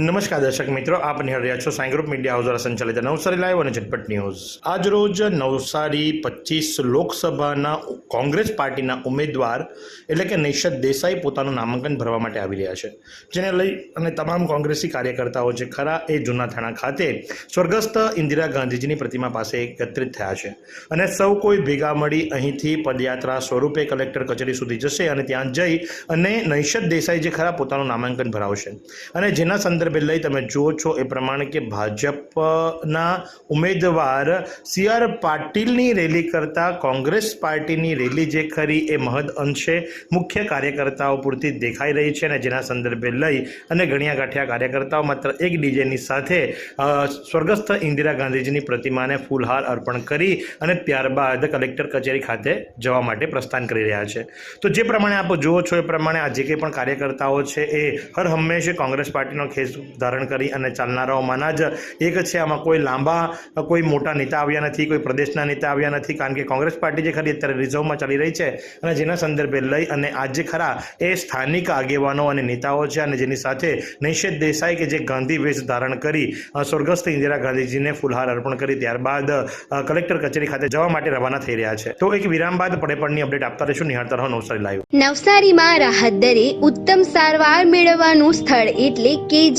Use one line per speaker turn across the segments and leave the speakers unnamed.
નમસ્કાર દર્શક મિત્રો, આપ નિહાળ રહ્યા છો સાંઈ ગ્રુપ મીડિયા હાઉસ દ્વારા સંચાલિત નવસારી લાઈવ અને ઝટપટ ન્યૂઝ. આજ રોજ નવસારી પચીસ લોકસભાના કોંગ્રેસ પાર્ટીના ઉમેદવાર એટલે કે નૈશદ દેસાઈ પોતાનું નામાંકન ભરવા માટે આવી રહ્યા છે. જેને લઈ અને તમામ કોંગ્રેસી કાર્યકર્તાઓ જે ખરા એ જૂના થાણા ખાતે સ્વર્ગસ્થ ઇન્દિરા ગાંધીજીની પ્રતિમા પાસે એકત્રિત થયા છે. અને સૌ કોઈ ભેગા મળી અહીંથી પદયાત્રા સ્વરૂપે કલેક્ટર કચેરી સુધી જશે અને ત્યાં જઈ અને નૈશદ દેસાઈ જે ખરા પોતાનું નામાંકન ભરાવશે. અને જેના સંદર્ભે લઈ તમે જુઓ છો એ પ્રમાણે કે ભાજપના ઉમેદવાર સી આર પાટીલની રેલી કરતાં કોંગ્રેસ પાર્ટીની રેલી જે ખરી એ મહદ અંશે મુખ્ય કાર્યકર્તાઓ પૂરતી દેખાઈ રહી છે અને જેના સંદર્ભે લઈ અને ગણ્યા ગાંઠ્યા કાર્યકર્તાઓ માત્ર એક ડીજેની સાથે સ્વર્ગસ્થ ઇન્દિરા ગાંધીજીની પ્રતિમાને ફૂલહાર અર્પણ કરી અને ત્યારબાદ કલેક્ટર કચેરી ખાતે જવા માટે પ્રસ્થાન કરી રહ્યા છે. તો જે પ્રમાણે આપ જુઓ છો એ પ્રમાણે આ જે કંઈ પણ કાર્યકર્તાઓ છે એ હર હંમેશા કોંગ્રેસ પાર્ટીનો ખેસ ધારણ કરી અને ચાલનારાઓમાંના જ એક છે. આમાં કોઈ લાંબા, કોઈ મોટા નેતા આવ્યા નથી, કોઈ પ્રદેશના નેતા આવ્યા નથી, કારણ કે કોંગ્રેસ પાર્ટી જે ખરી અત્યારે રિઝર્વમાં ચાલી રહી છે અને જેના સંદર્ભે લઈ અને આજે ખરા એ સ્થાનિક આગેવાનો અને નેતાઓ છે અને જેની સાથે નિષેધ દેસાઈ કે જે ગાંધી વેશ ધારણ કરી સ્વર્ગસ્થ ઇન્દિરા ગાંધીજીને ફૂલહાર અર્પણ કરી ત્યારબાદ કલેક્ટર કચેરી ખાતે જવા માટે રવાના થઈ રહ્યા છે. તો એક વિરામ બાદ પડે પડની અપડેટ આપતા રહીશું. નિહાળતા રહો નવસારી લાઈવ
નવસારીમાં રાહત દરે ઉત્તમ સારવાર મેળવવાનું સ્થળ એટલે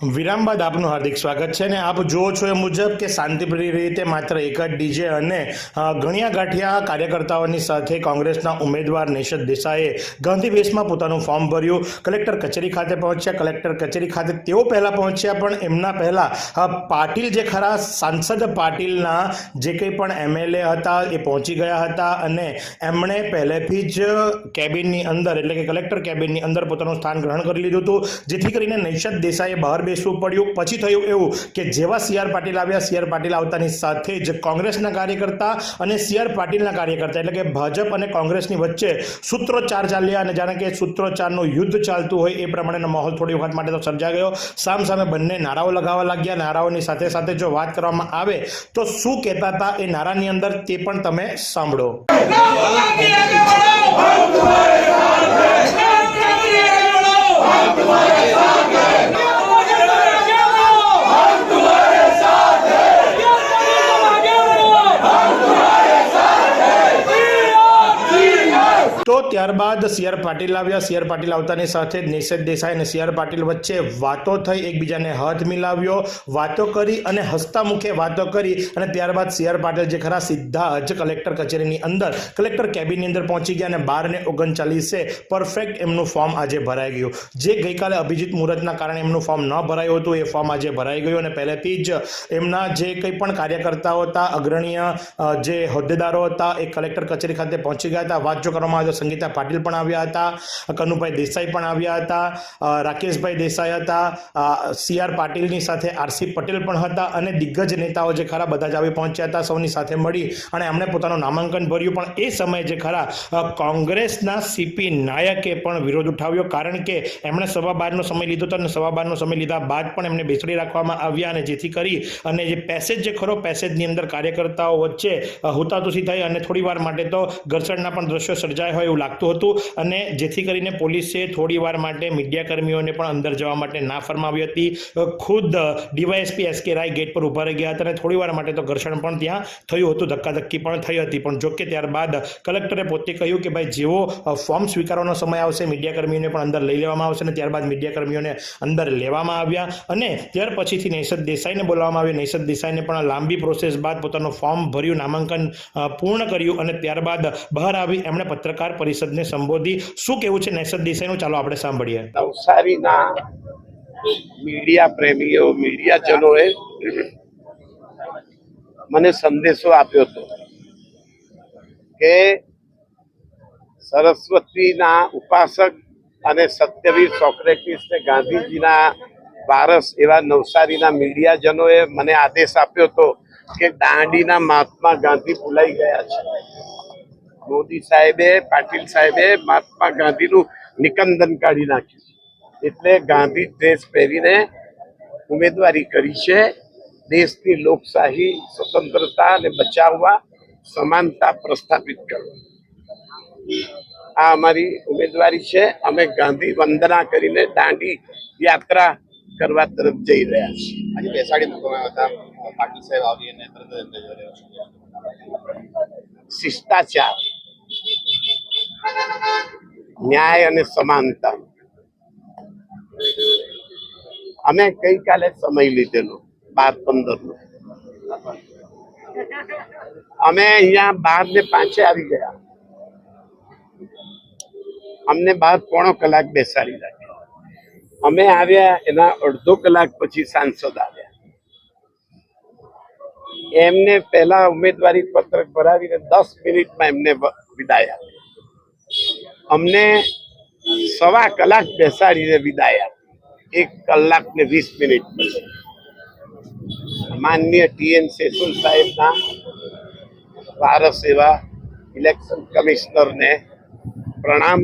વિરામ બાદ આપનું હાર્દિક સ્વાગત છે અને આપ જુઓ છો એ મુજબ કે શાંતિપ્રિય રીતે માત્ર એક જ ડીજે અને ગણિયા ગાંઠિયા કાર્યકર્તાઓની સાથે કોંગ્રેસના ઉમેદવાર નિષદ દેસાઈએ ગાંધી વેશમાં પોતાનું ફોર્મ ભર્યું. કલેક્ટર કચેરી ખાતે પહોંચ્યા. કલેક્ટર કચેરી ખાતે તેઓ પહેલાં પહોંચ્યા, પણ એમના પહેલાં પાટીલ જે ખરા સાંસદ પાટીલના જે કંઈ પણ એમએલએ હતા એ પહોંચી ગયા હતા અને એમણે પહેલેથી જ કેબિનની અંદર એટલે કે કલેક્ટર કેબિનની અંદર પોતાનું સ્થાન ગ્રહણ કરી લીધું હતું. જેથી કરીને નૈશદ દેસાઈએ બહાર બેસવું પડ્યું. પછી થયું એવું કે જેવા સી આર પાટીલ આવ્યા, સી આર પાટીલ આવતાની સાથે જ કોંગ્રેસના કાર્યકર્તા અને સી આર પાટીલના કાર્યકર્તા, એટલે કે ભાજપ અને કોંગ્રેસની વચ્ચે સૂત્રોચ્ચાર ચાલ્યા અને જાણે કે સૂત્રોચ્ચારનું યુદ્ધ ચાલતું હોય એ પ્રમાણેનો માહોલ થોડી વખત માટે તો સર્જા ગયો. સામ સામે બંને નારાઓ લગાવવા લાગ્યા. નારાઓની સાથે સાથે જો વાત કરવામાં આવે તો શું કહેતા હતા એ નારાની અંદર તે પણ તમે સાંભળો. તો ત્યારબાદ સી પાટીલ આવ્યા. સી પાટીલ આવતાની સાથે જ નિષેધ દેસાઈ અને સી પાટીલ વચ્ચે વાતો થઈ. એકબીજાને હાથ મિલાવ્યો, વાતો કરી અને હસતા મુખે વાતો કરી અને ત્યારબાદ સી પાટીલ જે ખરા સીધા જ કલેક્ટર કચેરીની અંદર, કલેક્ટર કેબિનની અંદર પહોંચી ગયા અને બાર ને ઓગણચાલીસે પરફેક્ટ એમનું ફોર્મ આજે ભરાઈ ગયું. જે ગઈકાલે અભિજીત મુહૂર્તના કારણે એમનું ફોર્મ ન ભરાયું હતું, એ ફોર્મ આજે ભરાઈ ગયું અને પહેલેથી જ એમના જે કંઈ પણ કાર્યકર્તાઓ હતા, અગ્રણીય જે હોદ્દેદારો હતા, એ કલેક્ટર કચેરી ખાતે પહોંચી ગયા હતા. વાત જો કરવામાં આવે તો સંગીતા પાટીલ પણ આવ્યા હતા, કનુભાઈ દેસાઈ પણ આવ્યા હતા રાકેશભાઈ દેસાઈ હતા સી આર પાટીલની સાથે આરસી પટેલ પણ હતા અને દિગ્ગજ નેતાઓ જે ખરા બધા જ આવી પહોંચ્યા હતા, સૌની સાથે મળી અને એમણે પોતાનું નામાંકન ભર્યું. પણ એ સમયે જે ખરા કોંગ્રેસના સીપી નાયકે પણ વિરોધ ઉઠાવ્યો. કારણ કે એમણે સવા બારનો સમય લીધો હતો અને સવા બારનો સમય લીધા બાદ પણ એમને બેસડી રાખવામાં આવ્યા અને જેથી કરી અને જે પેસેજ જે ખરો પેસેજની અંદર કાર્યકર્તાઓ વચ્ચે હુતાતુસી થઈ અને થોડી વાર માટે તો ઘર્ષણના પણ દ્રશ્યો સર્જાય હોય એવું લાગતું હતું અને જેથી કરીને પોલીસે થોડી વાર માટે મીડિયા કર્મીઓને પણ અંદર જવા માટે ના ફરમાવી હતી. ખુદ ડીવાયએસપી એસ કે રાય ગેટ પર ઊભા રહી ગયા હતા અને થોડી વાર માટે તો ઘર્ષણ પણ ત્યાં થયું હતું, ધક્કાધક્કી પણ થઈ હતી. પણ જોકે ત્યારબાદ કલેક્ટરે પોતે કહ્યું કે ભાઈ, જેવો ફોર્મ સ્વીકારવાનો સમય આવશે મીડિયાકર્મીઓને પણ અંદર લઈ લેવામાં આવશે અને ત્યારબાદ મીડિયાકર્મીઓને અંદર લેવામાં આવ્યા અને ત્યાર પછીથી નૈસદ દેસાઈને બોલાવવામાં આવ્યા. નૈસદ દેસાઈને પણ લાંબી પ્રોસેસ બાદ પોતાનું ફોર્મ ભર્યું, નામાંકન પૂર્ણ કર્યું અને ત્યારબાદ બહાર આવી એમણે પત્રકાર પરિષદને સંબોધી. શું કેવું છે નૈસદ દેસાઈનું ચાલો આપણે સાંભળીએ.
નવસારીના મીડિયા પ્રેમીઓ મીડિયાજનોએ મને સંદેશો આપ્યો હતો કે સરસ્વતીના ઉપાસક અને સત્યવીર સોક્રેટિસ ને ગાંધીજીના વારસ એવા નવસારીના મીડિયાજનોએ મને આદેશ આપ્યો હતો કે દાંડીના મહાત્મા ગાંધી ભૂલાઈ ગયા છે. મોદી સાહેબે પાટીલ સાહેબે મહાત્મા ગાંધીનું નિકંદન કાઢી નાખ્યું એટલે ગાંધી ડ્રેસ પહેરીને ઉમેદવારી કરી છે. દેશની લોકશાહી સ્વતંત્રતા અને બચાવવા સમાનતા પ્રસ્થાપિત કરવા. આ અમારી ઉમેદવારી છે. અમે ગાંધી વંદના કરીને દાંડી યાત્રા કરવા તરફ જઈ રહ્યા છીએ.
આજે બેસાડી મૂકવામાં હતા. પાટીલ સાહેબ આવી અને તરત
શિષ્ટાચાર. ન્યાય અને સમાનતા. અમે ગઈકાલે સમય લીધેલો, બાર પંદર નો અમે અહીંયા બાર ને પાંચે આવી ગયા. અમને બાર પોણો કલાક બેસાડી રાખી અમે આવ્યા, એના અડધો કલાક પછી સાંસદ આવ્યા. એમને પહેલા ઉમેદવારી પત્રક ભરાવીને દસ મિનિટમાં એમને વિદાય આપી. અમને સવા કલાક બેસાડીને વિદાય એક કલાક ને વીસ મિનિટ માનનીય ટીએન સેસુલ સાહેબના ભારત એવા ઇલેક્શન કમિશનરને પ્રણામ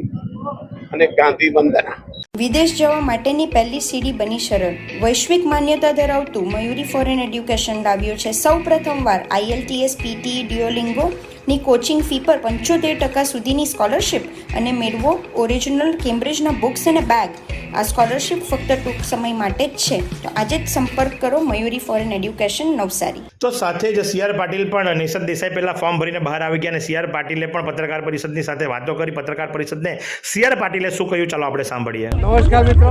અને ગાંધી વંદના.
વિદેશ જવા માટેની પહેલી સીડી બની સરળ. વૈશ્વિક માન્યતા ધરાવતું મયુરી ફોરેન એડ્યુકેશન લાવ્યું છે. સૌ પ્રથમવાર આઈએલટીએસ પીટી ડિયોલિંગો ની કોચિંગ ફી પર પંચોતેર ટકા સુધીની સ્કોલરશિપ અને મેળવો ઓરિજિનલ કેમ્બ્રિજના બુક્સ અને બેગ આ સ્કોલરશિપ ફક્ત ટૂંક સમય માટે જ છે. તો આજે જ સંપર્ક કરો મયુરી ફોરેન એડ્યુકેશન નવસારી.
તો સાથે જ સી આર પાટીલ પણ નિષદ દેસાઈ પહેલાં ફોર્મ ભરીને બહાર આવી ગયા અને સી આર પાટીલે પણ પત્રકાર પરિષદની સાથે વાતો કરી. પત્રકાર પરિષદને સી આર પાટીલે શું કહ્યું? ચાલો આપણે સાંભળીએ.
નમસ્કાર મિત્રો.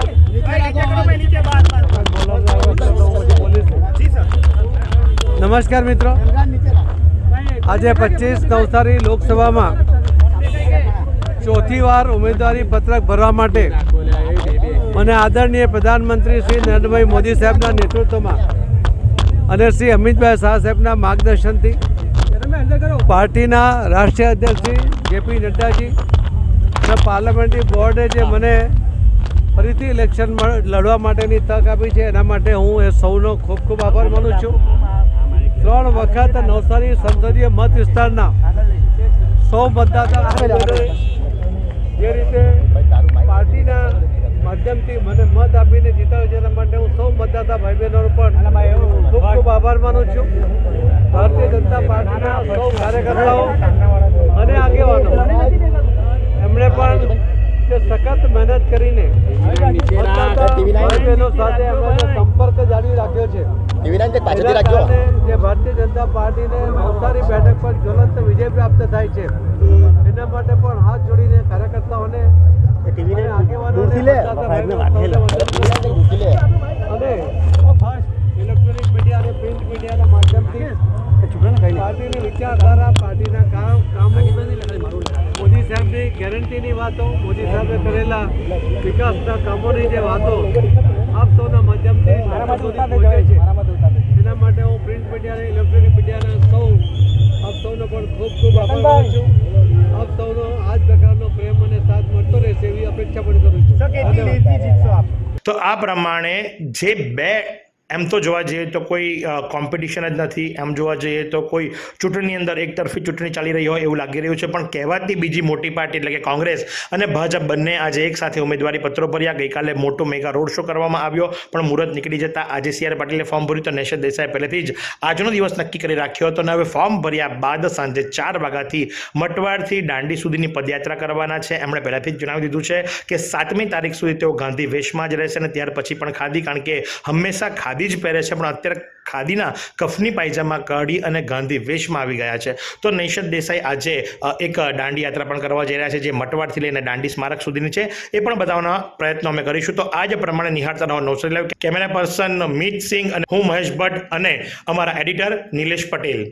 નમસ્કાર મિત્રો. આજે પચીસ નવસારી લોકસભામાં ચોથી વાર ઉમેદવારી પત્રક ભરવા માટે મને આદરણીય પ્રધાનમંત્રી શ્રી નરેન્દ્રભાઈ મોદી સાહેબના નેતૃત્વમાં અને શ્રી અમિતભાઈ શાહ સાહેબના માર્ગદર્શનથી પાર્ટીના રાષ્ટ્રીય અધ્યક્ષ શ્રી જેપી નડ્ડાજી અને પાર્લામેન્ટરી બોર્ડે જે મને ફરીથી ઇલેક્શન લડવા માટેની તક આપી છે, એના માટે હું એ સૌનો ખૂબ ખૂબ આભાર માનું છું. ત્રણ વખત નવસારી સંસદીય મત વિસ્તારના સૌ મતદાતા જે રીતે પાર્ટીના માધ્યમથી મને મત આપીને જીતાડ્યો છે એના માટે હું સૌ મતદાતા ભાઈ બહેનોનો પણ ખૂબ ખૂબ આભાર માનું છું. ભારતીય જનતા પાર્ટીના સૌ કાર્યકર્તાઓ અને આગેવાનો, એમણે પણ જે સખત મહેનત કરીને બહેનો સાથે સંપર્ક જાળવી રાખ્યો છે.
ટીવીના જે પાછળથી રાખજો
જે ભારતીય જનતા પાર્ટીને નવસારી બેઠક પર જ્વલંત વિજય પ્રાપ્ત થાય છે. એના માટે પણ હાથ જોડીને કાર્યકર્તાઓને અને આગેવાનોને. અને ફર્સ્ટ ઇલેક્ટ્રોનિક મીડિયા અને પ્રિન્ટ મીડિયાના માધ્યમથી પાર્ટીની વિચારધારા પાર્ટીના કામ કામો મોદી સાહેબની ગેરંટીની વાતો મોદી સાહેબે કરેલા વિકાસના કામોની જે વાતો આપ સૌના માધ્યમથી પહોંચે છે એના માટે હું પ્રિન્ટ મીડિયા અને ઇલેક્ટ્રોનિક મીડિયાના સૌ આપ સૌનો પણ ખૂબ ખૂબ આભાર માનું છું. આપ સૌનો આ જ પ્રકારનો પ્રેમ અને સાથ મળતો રહેશે એવી અપેક્ષા પણ કરું છું.
તો આ પ્રમાણે જે બે એમ તો જોવા જઈએ તો કોઈ કોમ્પિટિશન જ નથી. એમ જોવા જઈએ તો કોઈ ચૂંટણીની અંદર એક તરફી ચૂંટણી ચાલી રહી હોય એવું લાગી રહ્યું છે. પણ કહેવાતી બીજી મોટી પાર્ટી એટલે કે કોંગ્રેસ અને ભાજપ બંને આજે એક સાથે ઉમેદવારી પત્રો ભર્યા. ગઈકાલે મોટો મેગા રોડ શો કરવામાં આવ્યો. પણ મુહૂર્ત નીકળી જતા આજે સી આર પાટીલે ફોર્મ ભર્યું તો નેશદ દેસાઈ પહેલેથી જ આજનો દિવસ નક્કી કરી રાખ્યો હતો અને હવે ફોર્મ ભર્યા બાદ સાંજે ચાર વાગ્યાથી મટવાડથી દાંડી સુધીની પદયાત્રા કરવાના છે. એમણે પહેલાથી જ જણાવી દીધું છે કે સાતમી તારીખ સુધી તેઓ ગાંધી વેશમાં જ રહેશે અને ત્યાર પછી પણ ખાદી કારણ કે હંમેશા ખાદી જ પહેરે છે, પણ અત્યારે ખાદીના કફની પાયજામા કાઢી અને ગાંધી વેશમાં આવી ગયા છે. તો નૈશદ દેસાઈ આજે એક દાંડી યાત્રા પણ કરવા જઈ રહ્યા છે, જે મટવાડથી લઈને દાંડી સ્મારક સુધીની છે. એ પણ બતાવવાના પ્રયત્નો અમે કરીશું. તો આ જ પ્રમાણે નિહાળતા રહો Navsari live camera person Meet Singh અને હું મહેશ ભટ્ટ અને અમારા એડિટર નિલેશ પટેલ.